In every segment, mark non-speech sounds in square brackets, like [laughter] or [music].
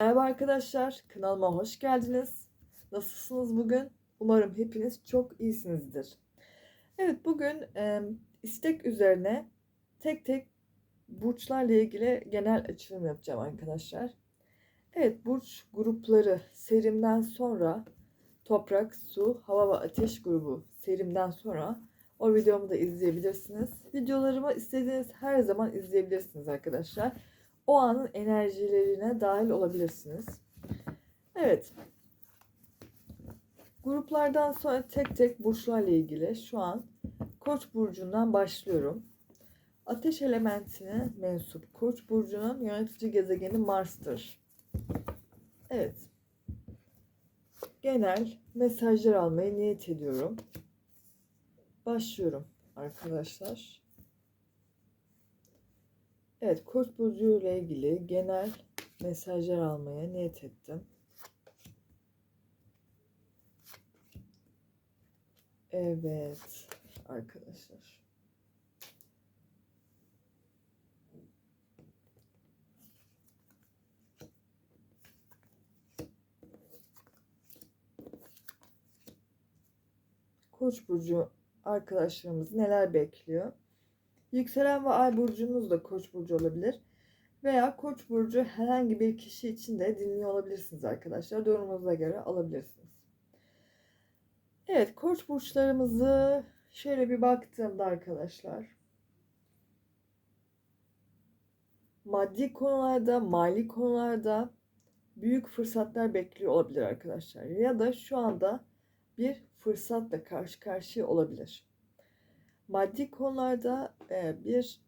Merhaba arkadaşlar, kanalıma hoş geldiniz. Nasılsınız bugün? Umarım hepiniz çok iyisinizdir. Evet, bugün e, istek üzerine tek tek burçlarla ilgili genel açılım yapacağım arkadaşlar. Evet, burç grupları serimden sonra toprak, su, hava ve ateş grubu serimden sonra o videomu da izleyebilirsiniz. Videolarımı istediğiniz her zaman izleyebilirsiniz arkadaşlar o anın enerjilerine dahil olabilirsiniz. Evet. Gruplardan sonra tek tek burçlarla ilgili şu an Koç burcundan başlıyorum. Ateş elementine mensup Koç burcunun yönetici gezegeni Mars'tır. Evet. Genel mesajlar almaya niyet ediyorum. Başlıyorum arkadaşlar. Evet, Koç burcu ile ilgili genel mesajlar almaya niyet ettim. Evet arkadaşlar. Koç burcu arkadaşlarımız neler bekliyor? Yükselen ve ay burcunuz da koç burcu olabilir. Veya koç burcu herhangi bir kişi için de dinliyor olabilirsiniz arkadaşlar. Durumunuza göre alabilirsiniz. Evet koç burçlarımızı şöyle bir baktığımda arkadaşlar. Maddi konularda, mali konularda büyük fırsatlar bekliyor olabilir arkadaşlar. Ya da şu anda bir fırsatla karşı karşıya olabilir maddi konularda e, bir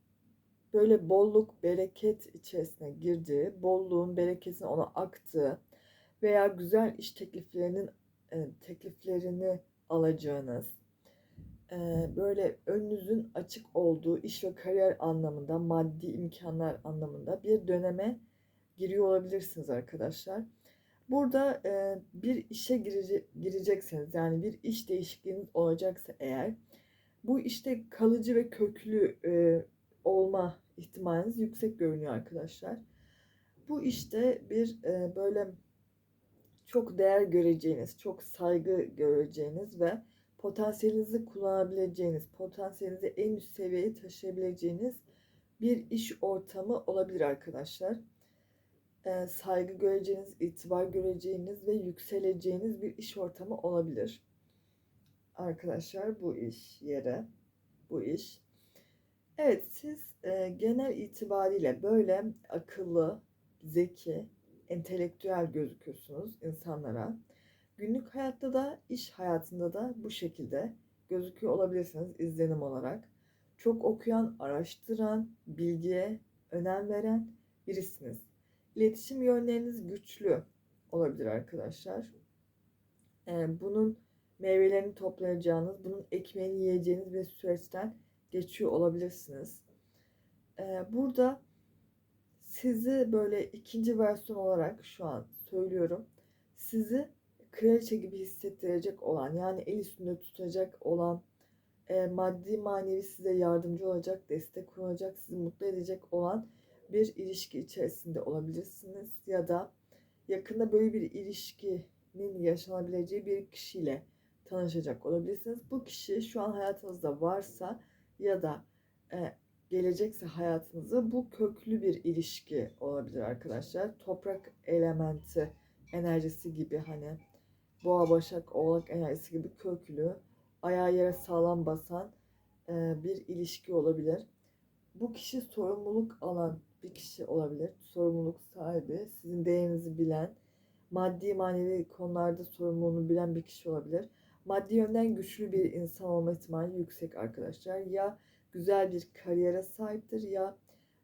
böyle bolluk, bereket içerisine girdiği, bolluğun, bereketin ona aktığı veya güzel iş tekliflerinin e, tekliflerini alacağınız, e, böyle önünüzün açık olduğu iş ve kariyer anlamında, maddi imkanlar anlamında bir döneme giriyor olabilirsiniz arkadaşlar. Burada bir işe girecekseniz yani bir iş değişikliğiniz olacaksa eğer bu işte kalıcı ve köklü e, olma ihtimaliniz yüksek görünüyor arkadaşlar. Bu işte bir e, böyle çok değer göreceğiniz, çok saygı göreceğiniz ve potansiyelinizi kullanabileceğiniz, potansiyelinizi en üst seviyeye taşıyabileceğiniz bir iş ortamı olabilir arkadaşlar. E, saygı göreceğiniz, itibar göreceğiniz ve yükseleceğiniz bir iş ortamı olabilir arkadaşlar bu iş yere bu iş. Evet siz e, genel itibariyle böyle akıllı, zeki, entelektüel gözüküyorsunuz insanlara. Günlük hayatta da iş hayatında da bu şekilde gözüküyor olabilirsiniz izlenim olarak. Çok okuyan, araştıran, bilgiye önem veren birisiniz. İletişim yönleriniz güçlü olabilir arkadaşlar. Ee, bunun meyvelerini toplayacağınız, bunun ekmeğini yiyeceğiniz bir süreçten geçiyor olabilirsiniz. Ee, burada sizi böyle ikinci versiyon olarak şu an söylüyorum. Sizi kraliçe gibi hissettirecek olan yani el üstünde tutacak olan e, maddi manevi size yardımcı olacak, destek olacak, sizi mutlu edecek olan bir ilişki içerisinde olabilirsiniz ya da yakında böyle bir ilişkinin yaşanabileceği bir kişiyle tanışacak olabilirsiniz. Bu kişi şu an hayatınızda varsa ya da e, gelecekse hayatınızda bu köklü bir ilişki olabilir arkadaşlar. Toprak elementi enerjisi gibi hani boğa başak oğlak enerjisi gibi köklü ayağı yere sağlam basan e, bir ilişki olabilir. Bu kişi sorumluluk alan bir kişi olabilir. Sorumluluk sahibi, sizin değerinizi bilen, maddi manevi konularda sorumluluğunu bilen bir kişi olabilir maddi yönden güçlü bir insan olma ihtimali yüksek arkadaşlar. Ya güzel bir kariyere sahiptir ya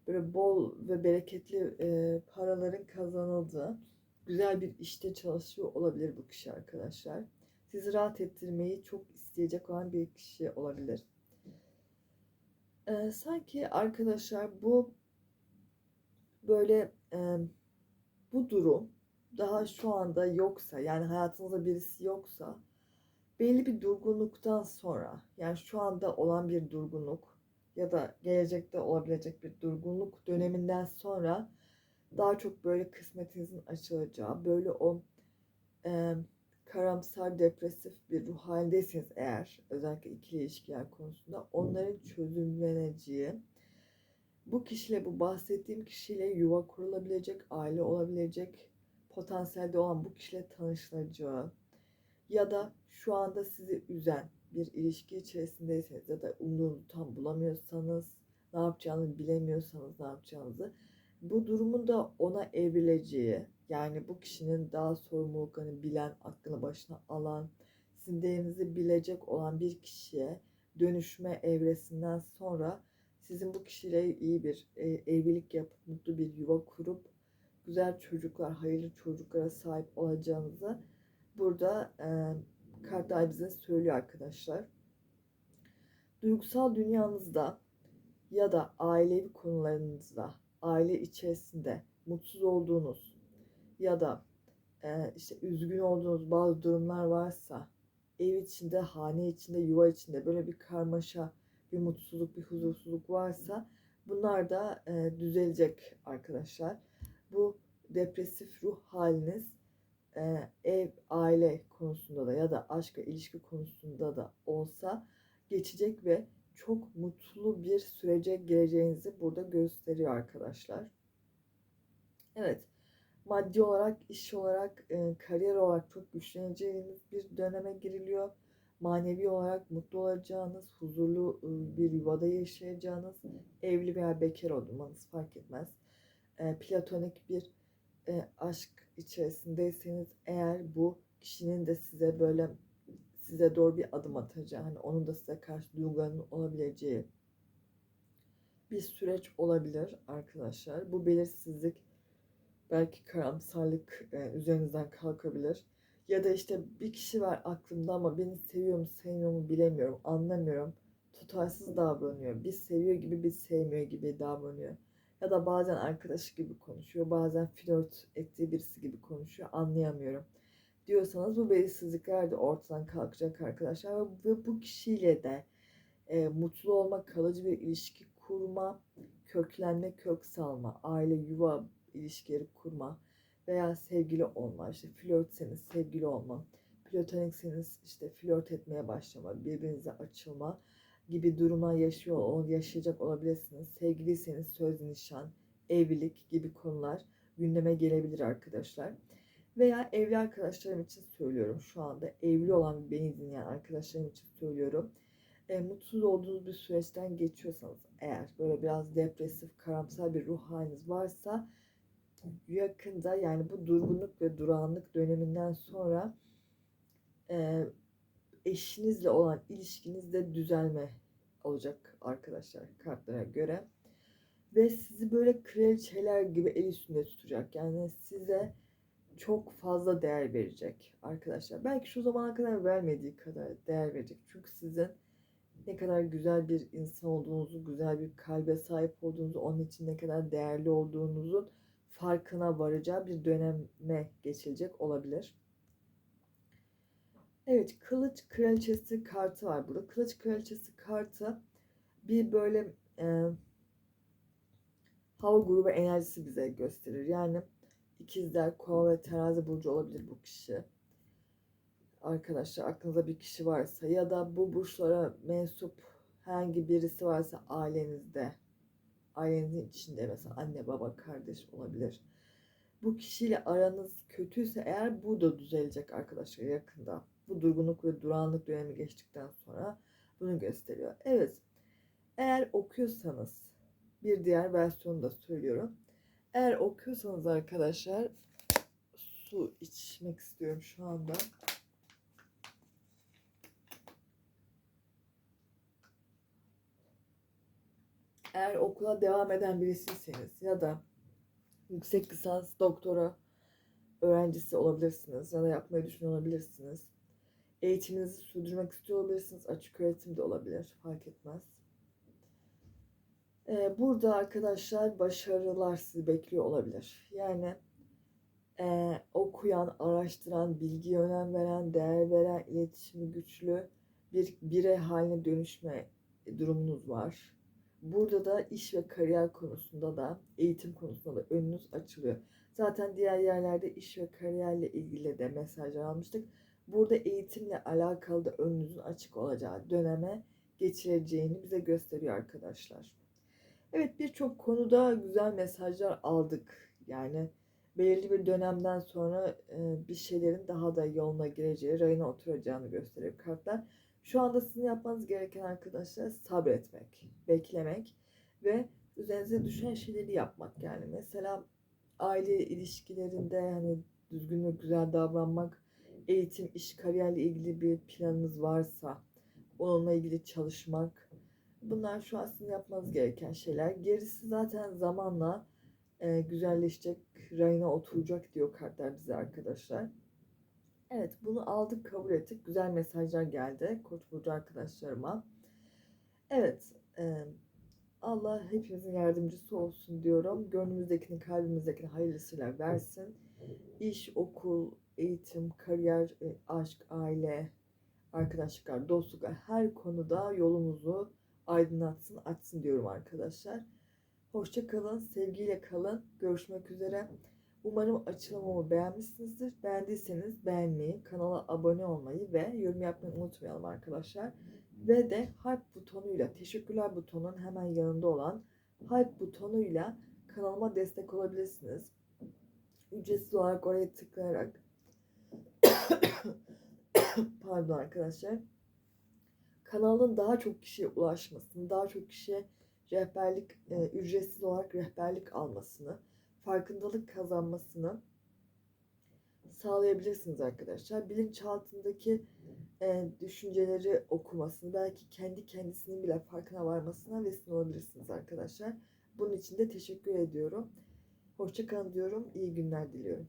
böyle bol ve bereketli e, paraların kazanıldığı güzel bir işte çalışıyor olabilir bu kişi arkadaşlar. Sizi rahat ettirmeyi çok isteyecek olan bir kişi olabilir. Ee, sanki arkadaşlar bu böyle e, bu durum daha şu anda yoksa yani hayatınızda birisi yoksa belli bir durgunluktan sonra yani şu anda olan bir durgunluk ya da gelecekte olabilecek bir durgunluk döneminden sonra daha çok böyle kısmetinizin açılacağı, böyle o e, karamsar, depresif bir ruh halindeyseniz eğer, özellikle ikili ilişkiler konusunda onların çözümleneceği, bu kişiyle, bu bahsettiğim kişiyle yuva kurulabilecek, aile olabilecek, potansiyelde olan bu kişiyle tanışılacağı ya da şu anda sizi üzen bir ilişki içerisindeyseniz ya da umduğunuzu tam bulamıyorsanız, ne yapacağını bilemiyorsanız ne yapacağınızı bu durumun da ona evrileceği yani bu kişinin daha sorumluluklarını bilen, aklını başına alan, sizin değerinizi bilecek olan bir kişiye dönüşme evresinden sonra sizin bu kişiyle iyi bir e, evlilik yapıp mutlu bir yuva kurup güzel çocuklar, hayırlı çocuklara sahip olacağınızı burada e, kartlar bize söylüyor arkadaşlar. Duygusal dünyanızda ya da ailevi konularınızda, aile içerisinde mutsuz olduğunuz ya da e, işte üzgün olduğunuz bazı durumlar varsa ev içinde, hane içinde, yuva içinde böyle bir karmaşa, bir mutsuzluk, bir huzursuzluk varsa bunlar da e, düzelecek arkadaşlar. Bu depresif ruh haliniz ev, aile konusunda da ya da aşk ve ilişki konusunda da olsa geçecek ve çok mutlu bir sürece gireceğinizi burada gösteriyor arkadaşlar. Evet, maddi olarak, iş olarak, kariyer olarak çok güçleneceğiniz bir döneme giriliyor. Manevi olarak mutlu olacağınız, huzurlu bir yuvada yaşayacağınız, evli veya bekar olmanız fark etmez. Platonik bir aşk içerisindeyseniz eğer bu kişinin de size böyle size doğru bir adım atacağı, hani onun da size karşı duygularının olabileceği bir süreç olabilir arkadaşlar. Bu belirsizlik belki karamsarlık e, üzerinizden kalkabilir. Ya da işte bir kişi var aklımda ama beni seviyor mu sevmiyor mu bilemiyorum, anlamıyorum. Tutarsız davranıyor. Bir seviyor gibi bir sevmiyor gibi davranıyor. Ya da bazen arkadaşı gibi konuşuyor, bazen flört ettiği birisi gibi konuşuyor, anlayamıyorum diyorsanız bu belirsizlikler de ortadan kalkacak arkadaşlar. Ve bu kişiyle de e, mutlu olma, kalıcı bir ilişki kurma, köklenme, kök salma, aile, yuva ilişkileri kurma veya sevgili olma, işte flörtseniz sevgili olma, platonikseniz işte flört etmeye başlama, birbirinize açılma gibi duruma yaşıyor, yaşayacak olabilirsiniz. Sevgiliyseniz söz nişan, evlilik gibi konular gündeme gelebilir arkadaşlar. Veya evli arkadaşlarım için söylüyorum şu anda. Evli olan beni dinleyen arkadaşlarım için söylüyorum. E, mutsuz olduğunuz bir süreçten geçiyorsanız eğer böyle biraz depresif, karamsar bir ruh haliniz varsa yakında yani bu durgunluk ve durağanlık döneminden sonra e, eşinizle olan ilişkinizde düzelme olacak arkadaşlar kartlara göre. Ve sizi böyle kraliçeler gibi el üstünde tutacak. Yani size çok fazla değer verecek arkadaşlar. Belki şu zamana kadar vermediği kadar değer verecek. Çünkü sizin ne kadar güzel bir insan olduğunuzu, güzel bir kalbe sahip olduğunuzu, onun için ne kadar değerli olduğunuzun farkına varacağı bir döneme geçilecek olabilir. Evet, Kılıç Kraliçesi kartı var burada. Kılıç Kraliçesi kartı bir böyle e, hava grubu enerjisi bize gösterir. Yani ikizler, kova ve terazi burcu olabilir bu kişi. Arkadaşlar aklınızda bir kişi varsa ya da bu burçlara mensup herhangi birisi varsa ailenizde, ailenizin içinde mesela anne, baba, kardeş olabilir. Bu kişiyle aranız kötüyse eğer bu da düzelecek arkadaşlar yakında. Bu durgunluk ve durağanlık dönemi geçtikten sonra bunu gösteriyor. Evet, eğer okuyorsanız bir diğer versiyonu da söylüyorum. Eğer okuyorsanız arkadaşlar su içmek istiyorum şu anda. Eğer okula devam eden birisiyseniz ya da yüksek lisans doktora öğrencisi olabilirsiniz ya da yapmayı düşünüyor olabilirsiniz. Eğitiminizi sürdürmek istiyor olabilirsiniz. Açık öğretim de olabilir. Fark etmez. Ee, burada arkadaşlar başarılar sizi bekliyor olabilir. Yani e, okuyan, araştıran, bilgiye önem veren, değer veren, iletişimi güçlü bir birey haline dönüşme durumunuz var. Burada da iş ve kariyer konusunda da eğitim konusunda da önünüz açılıyor. Zaten diğer yerlerde iş ve kariyerle ilgili de mesajlar almıştık. Burada eğitimle alakalı da önünüzün açık olacağı döneme geçireceğini bize gösteriyor arkadaşlar. Evet birçok konuda güzel mesajlar aldık. Yani belirli bir dönemden sonra e, bir şeylerin daha da yoluna gireceği, rayına oturacağını gösteriyor kartlar. Şu anda sizin yapmanız gereken arkadaşlar sabretmek, beklemek ve üzerinize düşen şeyleri yapmak. Yani mesela aile ilişkilerinde hani düzgün ve güzel davranmak, eğitim, iş, kariyerle ilgili bir planınız varsa onunla ilgili çalışmak. Bunlar şu an sizin yapmanız gereken şeyler. Gerisi zaten zamanla e, güzelleşecek, rayına oturacak diyor kartlar bize arkadaşlar. Evet bunu aldık kabul ettik. Güzel mesajlar geldi Koç burcu arkadaşlarıma. Evet e, Allah hepimizin yardımcısı olsun diyorum. Gönlümüzdekini kalbimizdekini hayırlısıyla versin. İş, okul, eğitim, kariyer, e, aşk, aile, arkadaşlıklar, dostluklar her konuda yolumuzu aydınlatsın, açsın diyorum arkadaşlar. Hoşça kalın, sevgiyle kalın. Görüşmek üzere. Umarım açılımımı beğenmişsinizdir. Beğendiyseniz beğenmeyi, kanala abone olmayı ve yorum yapmayı unutmayalım arkadaşlar. Ve de hype butonuyla, teşekkürler butonun hemen yanında olan hype butonuyla kanalıma destek olabilirsiniz. Ücretsiz olarak oraya tıklayarak [coughs] pardon arkadaşlar kanalın daha çok kişiye ulaşmasını, daha çok kişiye rehberlik e, ücretsiz olarak rehberlik almasını, farkındalık kazanmasını sağlayabilirsiniz arkadaşlar. Bilinçaltındaki e, düşünceleri okumasını, belki kendi kendisinin bile farkına varmasına vesile olabilirsiniz arkadaşlar. Bunun için de teşekkür ediyorum. Hoşçakalın diyorum. İyi günler diliyorum.